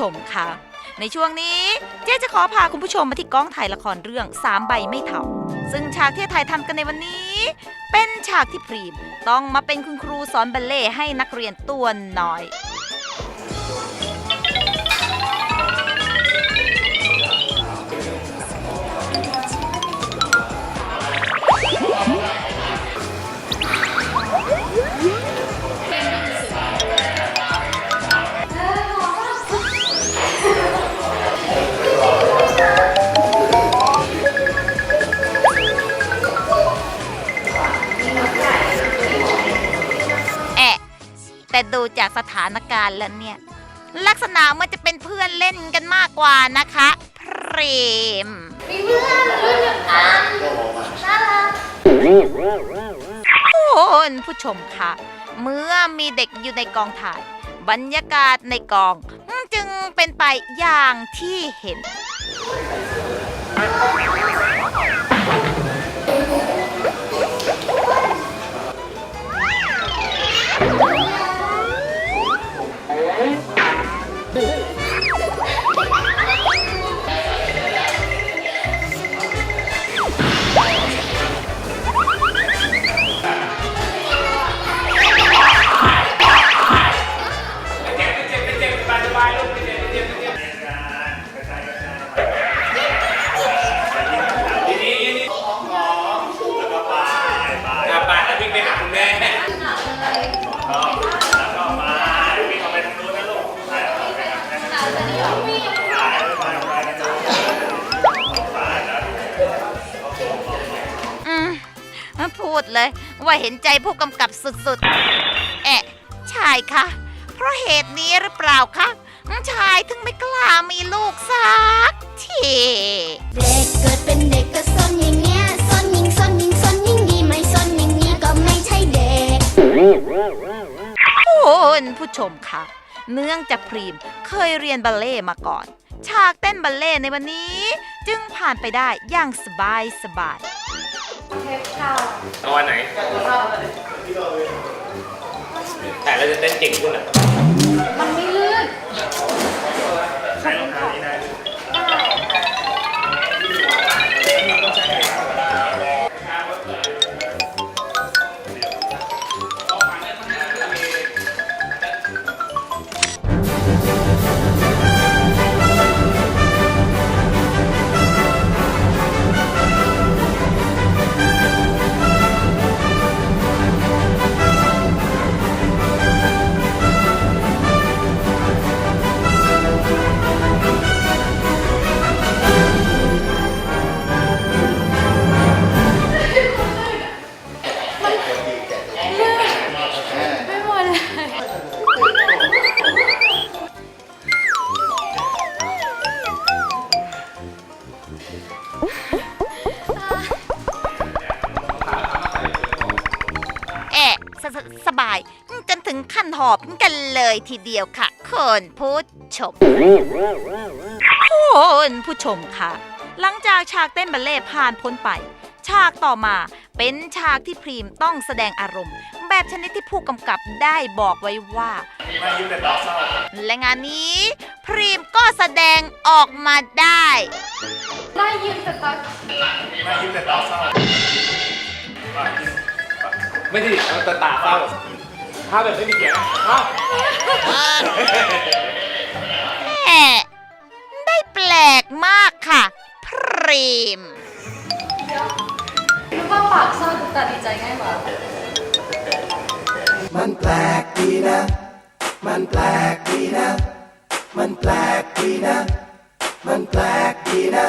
ชมค่ะ ในช่วงนี้เจ๊จะขอพาคุณผู้ชมมาที่กองถ่ายละครเรื่องสามใบไม่เถ่าซึ่งฉากที่ถ่ายทำกันในวันนี้ เป็นฉากที่พรีม ต้องมาเป็นคุณครูสอนบัลเล่ให้นักเรียนตัวน้อย แต่ดูจากสถานการณ์แล้วเนี่ย ลักษณะมันจะเป็นเพื่อนเล่นกันมากกว่านะคะเพรมมีเพื่อนรุ่นเดียวกันน่ารักคุณผู้ชมคะเมื่อมีเด็กอยู่ในกองถ่าย บรรยากาศในกอง จึงเป็นไปอย่างที่เห็น พูดเลย ว่าเห็นใจผู้กำกับสุดๆแอะชายคะ เพราะเหตุนี้หรือเปล่าคะชายถึงไม่กล้ามีลูกสักทีเด็กเกิดเป็นเด็กก็ซนอย่างเงี้ยซนยิงซนยิงซนยิงนี้ไม่ซนอย่างนี้ก็ไม่ใช่เด็กคุณผู้ชมคะเนื่องจากพรีมเคยเรียนบัลเล่ต์มาก่อน ฉากเต้นบัลเล่ต์ในวันนี้ จึงผ่านไปได้อย่างสบายสบายเอาวันไหน แต่เราจะเต้นเก่งขึ้นอะ มันไม่ลื่ แอะสสสบาย จนถึงขั้นหอบกันเลยทีเดียวค่ะคุณผู้ชมคุณผู้ชมค่ะ หลังจากฉากเต้นบัลเล่ผ่านพ้นไป ฉากต่อมาเป็นฉากที่พรีมต้องแสดงอารมณ์ แบบชนิดที่ผู้กำกับได้บอกไว้ว่าไม่ยิ้มแต่ตาเศร้าและงานนี้ พรีมก็แสดงออกมาได้ได้ยินแต่ตอนไม่ยิ้มแต่ตาเศร้า ไม่ใช่เอาแต่ตาเศร้าถ้าแบบไม่มีเสียงอ้าวแหมได้แปลกมากค่ะ พรีม รู้ว่าปากเศร้าแต่ดีใจง่ายกว่ามันแปลกดีนะ มันแปลกดีนะ มันแปลกดีนะ มันแปลกดีนะ